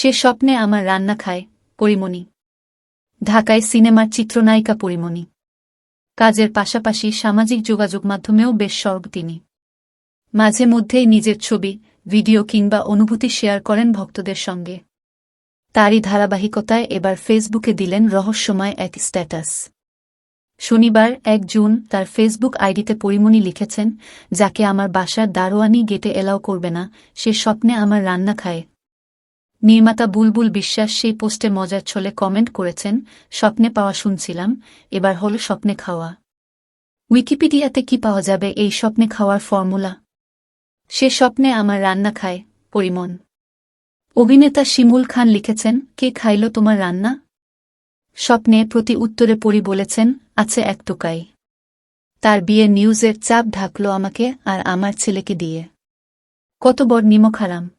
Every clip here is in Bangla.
সে স্বপ্নে আমার রান্না খায়, পরিমণি। ঢাকায় সিনেমার চিত্রনায়িকা পরিমণি। কাজের পাশাপাশি সামাজিক যোগাযোগ মাধ্যমেও বেশ স্বর্গ তিনি। মাঝে মধ্যেই নিজের ছবি, ভিডিও কিংবা অনুভূতি শেয়ার করেন ভক্তদের সঙ্গে। তারই ধারাবাহিকতায় এবার ফেসবুকে দিলেন রহস্যময় এক স্ট্যাটাস। শনিবার, এক জুন, তার ফেসবুক আইডিতে পরিমণি লিখেছেন, যাকে আমার বাসার দারোয়ানি গেটে এলাও করবে না, সে স্বপ্নে আমার রান্না খায়। নির্মাতা বুলবুল বিশ্বাস সেই পোস্টে মজার ছলে কমেন্ট করেছেন, স্বপ্নে পাওয়া শুনছিলাম, এবার হল স্বপ্নে খাওয়া। উইকিপিডিয়াতে কি পাওয়া যাবে এই স্বপ্নে খাওয়ার ফর্মুলা? সে স্বপ্নে আমার রান্না খায়, পরিমন। অভিনেতা শিমুল খান লিখেছেন, কে খাইল তোমার রান্না? স্বপ্নে প্রতি উত্তরে পরি বলেছেন, আছে এক টোকাই। তার বিয়ে নিউজের চাপ ঢাকল আমাকে আর আমার ছেলেকে দিয়ে। কত বড় নিমখারাম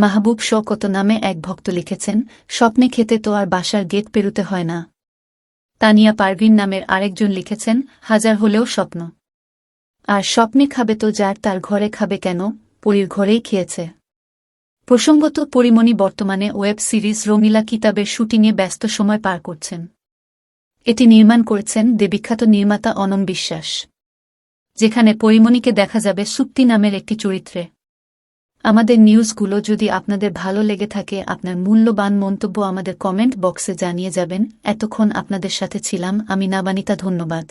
মাহবুব শওকত নামে এক ভক্ত লিখেছেন, স্বপ্নে খেতে তো আর বাসার গেট পেরুতে হয় না। তানিয়া পারভিন নামের আরেকজন লিখেছেন, হাজার হলেও স্বপ্ন। আর স্বপ্নে খাবে তো যার তার ঘরে খাবে কেন, পরীর ঘরেই খেয়েছে। প্রসঙ্গত পরিমণি বর্তমানে ওয়েব সিরিজ রঙিলা কিতাবের শুটিংয়ে ব্যস্ত সময় পার করছেন। এটি নির্মাণ করেছেন দেবিখ্যাত নির্মাতা অনম বিশ্বাস। যেখানে পরিমণিকে দেখা যাবে সুক্তি নামের একটি চরিত্রে। আমাদের নিউজগুলো যদি আপনাদের ভালো লেগে থাকে, আপনার মূল্যবান মন্তব্য আমাদের কমেন্ট বক্সে জানিয়ে যাবেন। এতক্ষণ আপনাদের সাথে ছিলাম, আমি নাবানিতা, ধন্যবাদ।